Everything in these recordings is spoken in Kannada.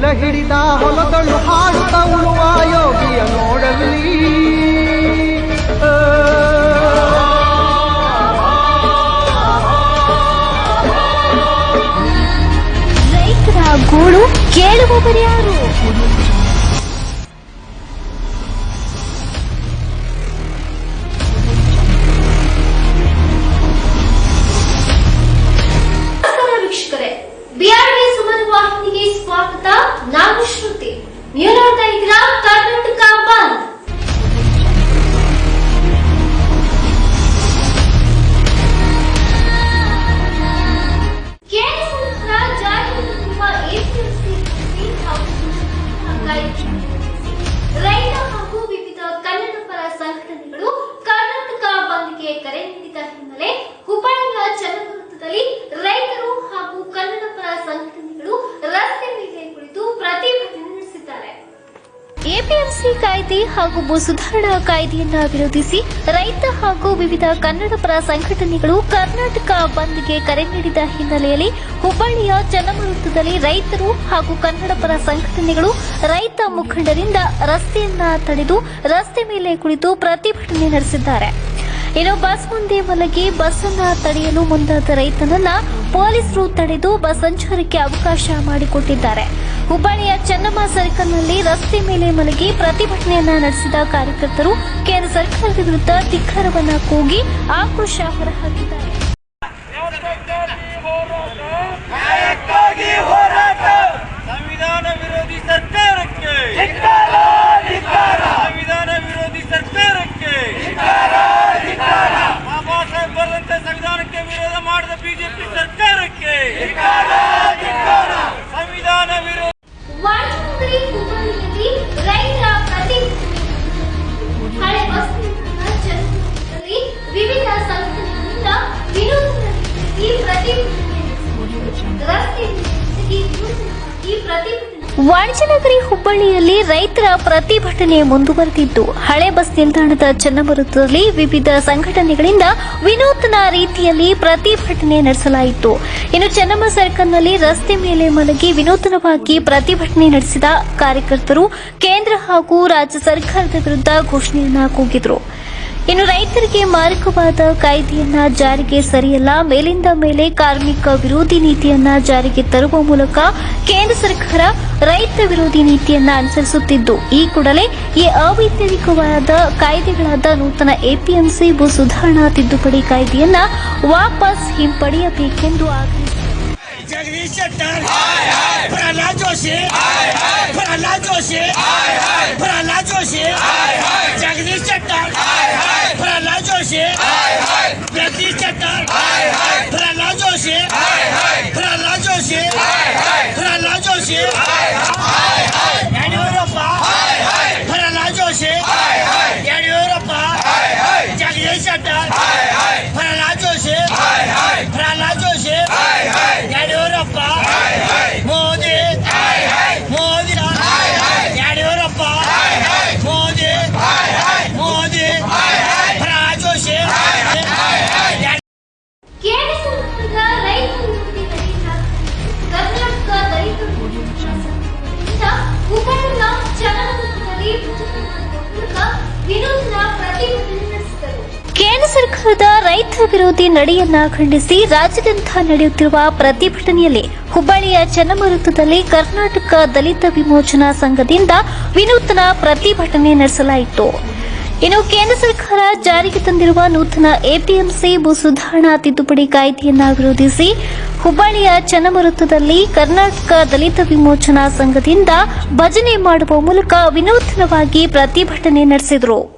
ನೇಗಿಲ ಹಿಡಿದ ಹೊಲದಳು ಹಾಡುತ್ತ ಉಳುವ ಯೋಗಿಯ ನೋಡಲಿ. ರೈತರ ಗೋಳು ಕೇಳುವವರ್ಯಾರು Biorę tę grę ಕಾಯ್ದೆ ಹಾಗೂ ಭೂ ಸುಧಾರಣಾ ಕಾಯ್ದೆಯನ್ನ ವಿರೋಧಿಸಿ ರೈತ ಹಾಗೂ ವಿವಿಧ ಕನ್ನಡ ಪರ ಸಂಘಟನೆಗಳು ಕರ್ನಾಟಕ ಬಂದ್ಗೆ ಕರೆ ನೀಡಿದ ಹಿನ್ನೆಲೆಯಲ್ಲಿ ಹುಬ್ಬಳ್ಳಿಯ ಚನ್ನಮರುತ್ತದಲ್ಲಿ ರೈತರು ಹಾಗೂ ಕನ್ನಡ ಪರ ಸಂಘಟನೆಗಳು ರೈತ ಮುಖಂಡರಿಂದ ರಸ್ತೆಯನ್ನ ತಡೆದು ರಸ್ತೆ ಮೇಲೆ ಕುಳಿತು ಪ್ರತಿಭಟನೆ ನಡೆಸಿದ್ದಾರೆ. ಇನ್ನು ಬಸ್ ಮುಂದೆ ಮಲಗಿ ಬಸ್ ಅನ್ನ ತಡೆಯಲು ಮುಂದಾದ ರೈತನನ್ನ ಪೊಲೀಸರು ತಡೆದು ಬಸ್ ಸಂಚಾರಕ್ಕೆ ಅವಕಾಶ ಮಾಡಿಕೊಟ್ಟಿದ್ದಾರೆ. ಹುಬ್ಬಳ್ಳಿಯ ಚೆನ್ನಮ್ಮ ಸರ್ಕಲ್ನಲ್ಲಿ ರಸ್ತೆ ಮೇಲೆ ಮಲಗಿ ಪ್ರತಿಭಟನೆಯನ್ನ ನಡೆಸಿದ ಕಾರ್ಯಕರ್ತರು ಕೇಂದ್ರ ಸರ್ಕಾರದ ವಿರುದ್ಧ ಧಿಕ್ಕಾರವನ್ನ ಕೂಗಿ ಆಕ್ರೋಶ ಹೊರಹಾಕಿದ್ದಾರೆ. ವಾಣಿಜ್ಯನಗರಿ ಹುಬ್ಬಳ್ಳಿಯಲ್ಲಿ ರೈತರ ಪ್ರತಿಭಟನೆ ಮುಂದುವರೆದಿದ್ದು, ಹಳೆ ಬಸ್ ನಿಲ್ದಾಣದ ಚನ್ನಮರುತ್ತದಲ್ಲಿ ವಿವಿಧ ಸಂಘಟನೆಗಳಿಂದ ವಿನೂತನ ರೀತಿಯಲ್ಲಿ ಪ್ರತಿಭಟನೆ ನಡೆಸಲಾಯಿತು. ಇನ್ನು ಚೆನ್ನಮ್ಮ ಸರ್ಕಲ್ನಲ್ಲಿ ರಸ್ತೆ ಮೇಲೆ ಮಲಗಿ ವಿನೂತನವಾಗಿ ಪ್ರತಿಭಟನೆ ನಡೆಸಿದ ಕಾರ್ಯಕರ್ತರು ಕೇಂದ್ರ ಹಾಗೂ ರಾಜ್ಯ ಸರ್ಕಾರದ ವಿರುದ್ಧ ಘೋಷಣೆಯನ್ನ ಕೂಗಿದರು. ಇನ್ನು ರೈತರಿಗೆ ಮಾರಕವಾದ ಕಾಯ್ದೆಯನ್ನ ಜಾರಿಗೆ ಸರಿಯಲ್ಲ. ಮೇಲಿಂದ ಮೇಲೆ ಕಾರ್ಮಿಕ ವಿರೋಧಿ ನೀತಿಯನ್ನ ಜಾರಿಗೆ ತರುವ ಮೂಲಕ ಕೇಂದ್ರ ಸರ್ಕಾರ ರೈತ ವಿರೋಧಿ ನೀತಿಯನ್ನ ಅನುಸರಿಸುತ್ತಿದ್ದು ಈ ಕೂಡಲೇ ಈ ಅವೈಜ್ಞಾನಿಕವಾದ ಕಾಯ್ದೆಗಳಾದ ನೂತನ ಎಪಿಎಂಸಿ ಭೂ ಸುಧಾರಣಾ ತಿದ್ದುಪಡಿ ಕಾಯ್ದೆಯನ್ನ ವಾಪಸ್ ಹಿಂಪಡೆಯಬೇಕೆಂದು ಆಗ್ರಹಿಸಿದರು जगदीश शेट्टर प्रल्हाद जोशी प्रल्हाद जोशी प्रल्हाद जोशी जगदीश शेट्टर प्रल्हाद जोशी जगदीश शेट्टर प्रल्हाद जोशी प्रल्हाद जोशी प्रल्हाद जोशी ಯಡಿಯೂರಪ್ಪ ಪ್ರಲ್ಹಾದ್ ಜೋಶಿ ಯಡಿಯೂರಪ್ಪ ಜಗದೀಶ್ ಶೆಟ್ಟರ್ ಸರ್ಕಾರದ ರೈತ ವಿರೋಧಿ ನಡೆಯನ್ನ ಖಂಡಿಸಿ ರಾಜ್ಯಾದ್ಯಂತ ನಡೆಯುತ್ತಿರುವ ಪ್ರತಿಭಟನೆಯಲ್ಲಿ ಹುಬ್ಬಳ್ಳಿಯ ಚನ್ನಮರುತದಲ್ಲಿ ಕರ್ನಾಟಕ ದಲಿತ ವಿಮೋಚನಾ ಸಂಘದಿಂದ ವಿನೂತನ ಪ್ರತಿಭಟನೆ ನಡೆಸಲಾಯಿತು. ಇನ್ನು ಕೇಂದ್ರ ಸರ್ಕಾರ ಜಾರಿಗೆ ತಂದಿರುವ ನೂತನ ಎಪಿಎಂಸಿ ಭೂ ಸುಧಾರಣಾ ತಿದ್ದುಪಡಿ ಕಾಯ್ದೆಯನ್ನ ವಿರೋಧಿಸಿ ಹುಬ್ಬಳ್ಳಿಯ ಚನ್ನಮರುತದಲ್ಲಿ ಕರ್ನಾಟಕ ದಲಿತ ವಿಮೋಚನಾ ಸಂಘದಿಂದ ಭಜನೆ ಮಾಡುವ ಮೂಲಕ ವಿನೂತನವಾಗಿ ಪ್ರತಿಭಟನೆ ನಡೆಸಿದರು.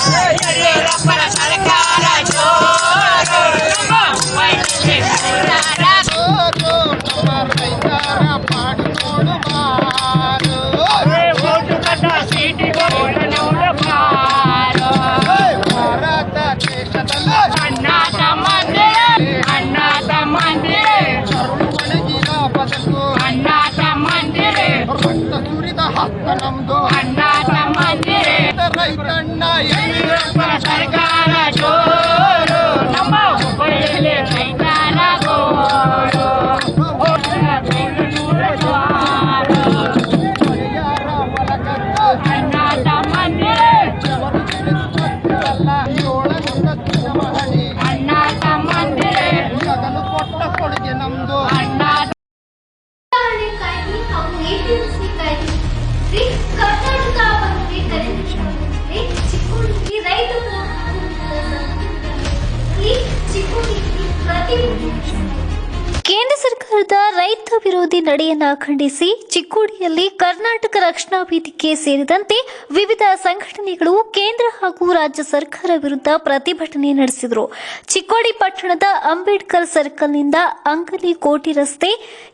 yeah. ಸರ್ಕಾರದ ರೈತ ವಿರೋಧಿ ನಡೆಯನ್ನ ಖಂಡಿಸಿ ಚಿಕ್ಕೋಡಿಯಲ್ಲಿ ಕರ್ನಾಟಕ ರಕ್ಷಣಾ ವೇದಿಕೆ ಸೇರಿದಂತೆ ವಿವಿಧ ಸಂಘಟನೆಗಳು ಕೇಂದ್ರ ಹಾಗೂ ರಾಜ್ಯ ಸರ್ಕಾರ ವಿರುದ್ಧ ಪ್ರತಿಭಟನೆ ನಡೆಸಿದರು. ಚಿಕ್ಕೋಡಿ ಪಟ್ಟಣದ ಅಂಬೇಡ್ಕರ್ ಸರ್ಕಲ್ನಿಂದ ಅಂಗಲಿ ಕೋಟಿ ರಸ್ತೆ,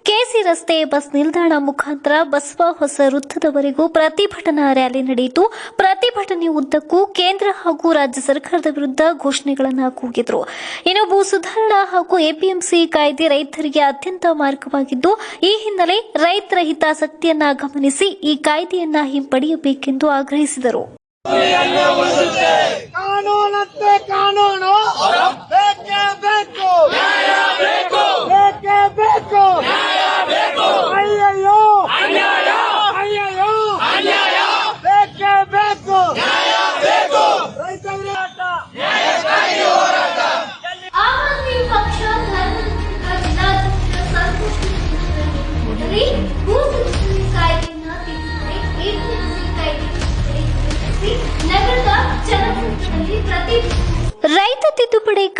ಕೆಸಿ ರಸ್ತೆ ಬಸ್ ನಿಲ್ದಾಣ ಮುಖಾಂತರ ಬಸವ ಹೊಸ ವೃತ್ತದವರೆಗೂ ಪ್ರತಿಭಟನಾ ರ್ಯಾಲಿ ನಡೆಯಿತು. ಪ್ರತಿಭಟನೆ ಉದ್ದಕ್ಕೂ ಕೇಂದ್ರ ಹಾಗೂ ರಾಜ್ಯ ಸರ್ಕಾರದ ವಿರುದ್ಧ ಘೋಷಣೆಗಳನ್ನು ಕೂಗಿದರು. ಇನ್ನು ಭೂ ಸುಧಾರಣಾ ಹಾಗೂ ಎಪಿಎಂಸಿ ಕಾಯ್ದೆ ರೈತರಿಗೆ ಅತ್ಯಂತ ಮಾರ್ಗವಾಗಿದ್ದು ಈ ಹಿನ್ನೆಲೆ ರೈತರ ಹಿತಾಸಕ್ತಿಯನ್ನ ಗಮನಿಸಿ ಈ ಕಾಯ್ದೆಯನ್ನ ಹಿಂಪಡೆಯಬೇಕೆಂದು ಆಗ್ರಹಿಸಿದರು.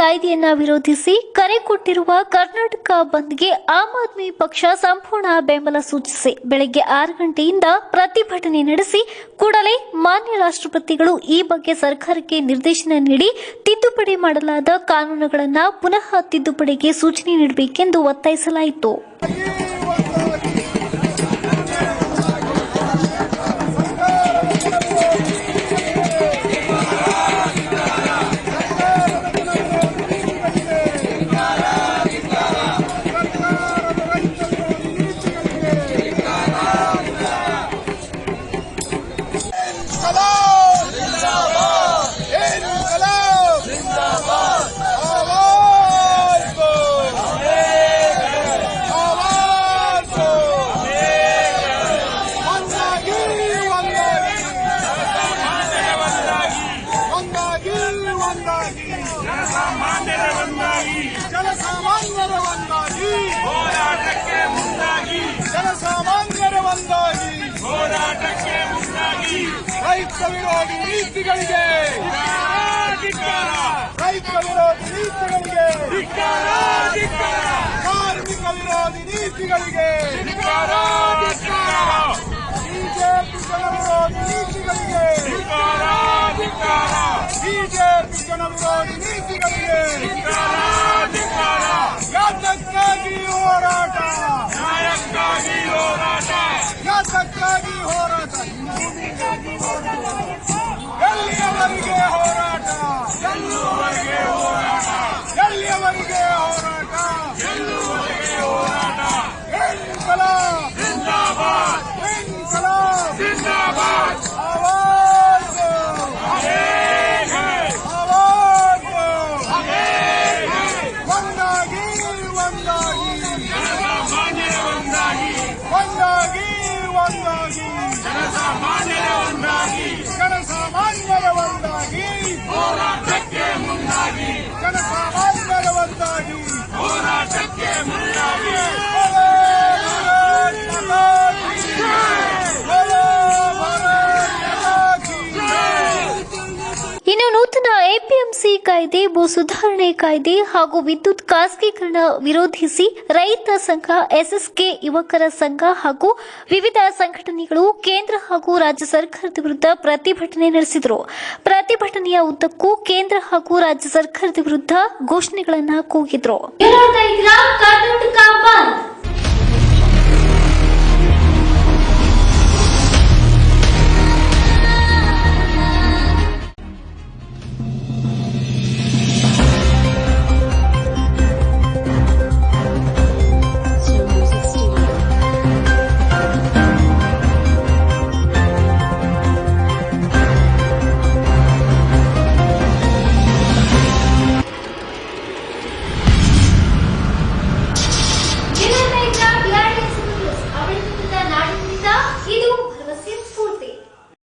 ಕಾಯ್ದೆಯನ್ನ ವಿರೋಧಿಸಿ ಕರೆ ಕೊಟ್ಟಿರುವ ಕರ್ನಾಟಕ ಬಂದ್ಗೆ ಆಮ್ ಆದ್ಮಿ ಪಕ್ಷ ಸಂಪೂರ್ಣ ಬೆಂಬಲ ಸೂಚಿಸಿ. ಬೆಳಗ್ಗೆ ಆರು ಗಂಟೆಯಿಂದ ಪ್ರತಿಭಟನೆ ನಡೆಸಿ ಕೂಡಲೇ ಮಾನ್ಯ ರಾಷ್ಟ್ರಪತಿಗಳು ಈ ಬಗ್ಗೆ ಸರ್ಕಾರಕ್ಕೆ ನಿರ್ದೇಶನ ನೀಡಿ ತಿದ್ದುಪಡಿ ಮಾಡಲಾದ ಕಾನೂನುಗಳನ್ನು ಪುನಃ ತಿದ್ದುಪಡಿಗೆ ಸೂಚನೆ ನೀಡಬೇಕೆಂದು ಒತ್ತಾಯಿಸಲಾಯಿತು. ರೈತ ವಿರೋಧಿ ನೀತಿಗಳಿಗೆ. ರೈತ ವಿರೋಧಿ ನೀತಿಗಳಿಗೆ. ಕಾರ್ಮಿಕ ವಿರೋಧಿ ನೀತಿಗಳಿಗೆ. ಬಿಜೆಪಿ ಜನ ವಿರೋಧಿ ನೀತಿಗಳಿಗೆ ಬಿಜೆಪಿ ಜನ ವಿರೋಧಿ ನೀತಿಗಳಿಗೆ ಯಾತಕ್ಕಾಗಿ ಹೋರಾಟ. ಯಾತಕ್ಕಾಗಿ ಹೋರಾಟ. भी गया हो ನೂತನ ಎಪಿಎಂಸಿ ಕಾಯ್ದೆ ಭೂ ಸುಧಾರಣೆ ಕಾಯ್ದೆ ಹಾಗೂ ವಿದ್ಯುತ್ ಖಾಸಗೀಕರಣ ವಿರೋಧಿಸಿ ರೈತ ಸಂಘ, ಎಸ್ಎಸ್ಕೆ ಯುವಕರ ಸಂಘ ಹಾಗೂ ವಿವಿಧ ಸಂಘಟನೆಗಳು ಕೇಂದ್ರ ಹಾಗೂ ರಾಜ್ಯ ಸರ್ಕಾರದ ವಿರುದ್ಧ ಪ್ರತಿಭಟನೆ ನಡೆಸಿದರು. ಪ್ರತಿಭಟನೆಯ ಉದ್ದಕ್ಕೂ ಕೇಂದ್ರ ಹಾಗೂ ರಾಜ್ಯ ಸರ್ಕಾರದ ವಿರುದ್ಧ ಘೋಷಣೆಗಳನ್ನು ಕೂಗಿದ್ರು.